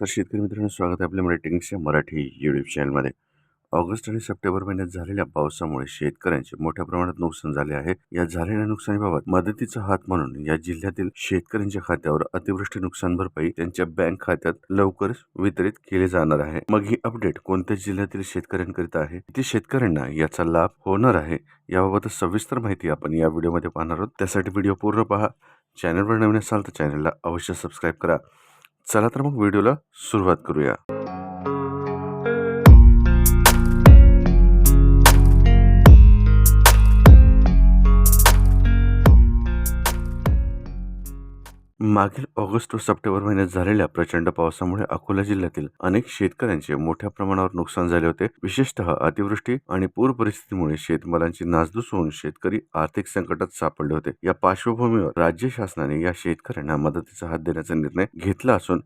तर शेतकरी मित्रांनो स्वागत आहे आपल्या मराठी मराठी यूट्यूब चॅनलमध्ये ऑगस्ट आणि सप्टेंबर महिन्यात झालेल्या पावसामुळे शेतकऱ्यांचे मोठ्या प्रमाणात नुकसान झाले आहे. या झालेल्या नुकसानीबाबत मदतीचा हात म्हणून या जिल्ह्यातील शेतकऱ्यांच्या खात्यावर अतिवृष्टी नुकसान भरपाई त्यांच्या बँक खात्यात लवकरच वितरित केले जाणार आहे. मग ही अपडेट कोणत्या जिल्ह्यातील शेतकऱ्यांकरिता आहे? किती शेतकऱ्यांना याचा लाभ होणार आहे? याबाबत सविस्तर माहिती आपण या व्हिडिओमध्ये पाहणार आहोत. त्यासाठी व्हिडिओ पूर्ण पहा. चॅनलवर नवीन असाल तर चॅनलला अवश्य सबस्क्राईब करा. चला तर मग व्हिडिओला सुरुवात करूया. मागील ऑगस्ट व सप्टेंबर महिन्यात झालेल्या प्रचंड पावसामुळे अकोला जिल्ह्यातील अनेक शेतकऱ्यांचे मोठ्या प्रमाणावर नुकसान झाले होते. विशेषतः अतिवृष्टी आणि पूर परिस्थितीमुळे शेतमालांची नासधूस होऊन शेतकरी आर्थिक संकटात सापडले होते. या पार्श्वभूमीवर राज्य शासनाने या शेतकऱ्यांना मदतीचा हात देण्याचा निर्णय घेतला असून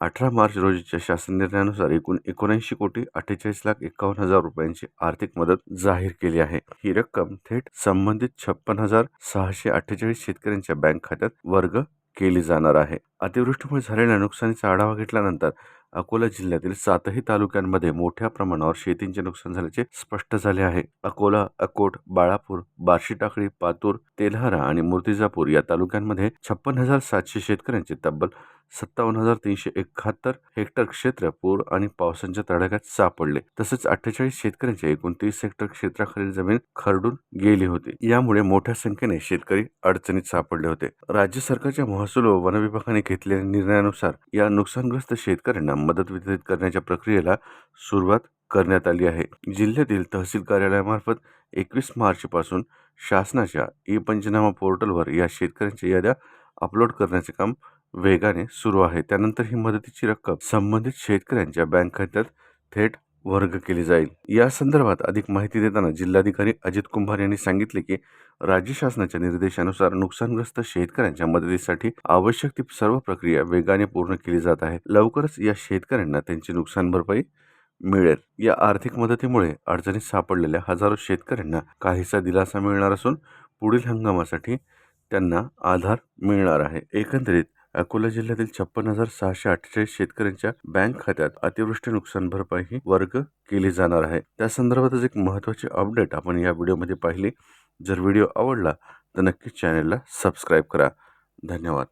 अठरा मार्च रोजीच्या शासन निर्णयानुसार एकूण एकोणऐंशी कोटी अठ्ठेचाळीस लाख एकावन्न हजार रुपयांची आर्थिक मदत जाहीर केली आहे. ही रक्कम थेट संबंधित छप्पन हजार सहाशे अठ्ठेचाळीस शेतकऱ्यांच्या बँक खात्यात वर्ग केली जाणार आहे. अतिवृष्टीमुळे झालेल्या नुकसानीचा आढावा घेतल्यानंतर अकोला जिल्ह्यातील सातही तालुक्यांमध्ये मोठ्या प्रमाणावर शेतींचे नुकसान झाल्याचे स्पष्ट झाले आहे. अकोला अकोट बाळापूर बार्शी टाकळी पातूर तेल्हारा आणि मूर्तिजापूर या तालुक्यांमध्ये छप्पन हजार सातशे शेतकऱ्यांचे तब्बल सत्तावन्न हजार तीनशे एकाहत्तर हेक्टर क्षेत्र पूर आणि पावसाच्या तडाख्यात सापडले. तसेच अठ्ठेचाळीस शेतकऱ्यांच्या एकूण तीस हेक्टर क्षेत्राखालील जमीन खरडून गेली होती. यामुळे मोठ्या संख्येने शेतकरी अडचणीत सापडले होते. राज्य सरकारच्या महसूल व वन विभागाने घेतलेल्या निर्णयानुसार या नुकसानग्रस्त शेतकऱ्यांना मदत वितरित करण्याच्या प्रक्रियेला सुरुवात करण्यात आली आहे. जिल्ह्यातील तहसील कार्यालयामार्फत एकवीस मार्चपासून शासनाच्या ई पंचनामा पोर्टलवर या शेतकऱ्यांच्या याद्या अपलोड करण्याचे काम वेगाने सुरू आहे. त्यानंतर ही मदतीची रक्कम संबंधित शेतकऱ्यांच्या बँक खात्यात थेट वर्ग केली जाईल. या संदर्भात अधिक माहिती देताना जिल्हाधिकारी अजित कुंभार यांनी सांगितले की राज्य शासनाच्या निर्देशानुसार नुकसानग्रस्त शेतकऱ्यांच्या मदतीसाठी आवश्यक ती सर्व प्रक्रिया वेगाने पूर्ण केली जात आहे. लवकरच या शेतकऱ्यांना त्यांची नुकसान भरपाई मिळेल. या आर्थिक मदतीमुळे अडचणीत सापडलेल्या हजारो शेतकऱ्यांना काहीसा दिलासा मिळणार असून पुढील हंगामासाठी त्यांना आधार मिळणार आहे. एकंदरीत अकोला जिल्ह्यातील छप्पन हजार सहाशे अठ्ठेचाळीस शेतकऱ्यांच्या बँक खात्यात अतिवृष्टी नुकसान भरपाई ही वर्ग केली जाणार आहे. त्या संदर्भातच एक महत्त्वाची अपडेट आपण या व्हिडिओमध्ये पाहिली. जर व्हिडिओ आवडला तर नक्कीच चॅनलला सबस्क्राईब करा. धन्यवाद.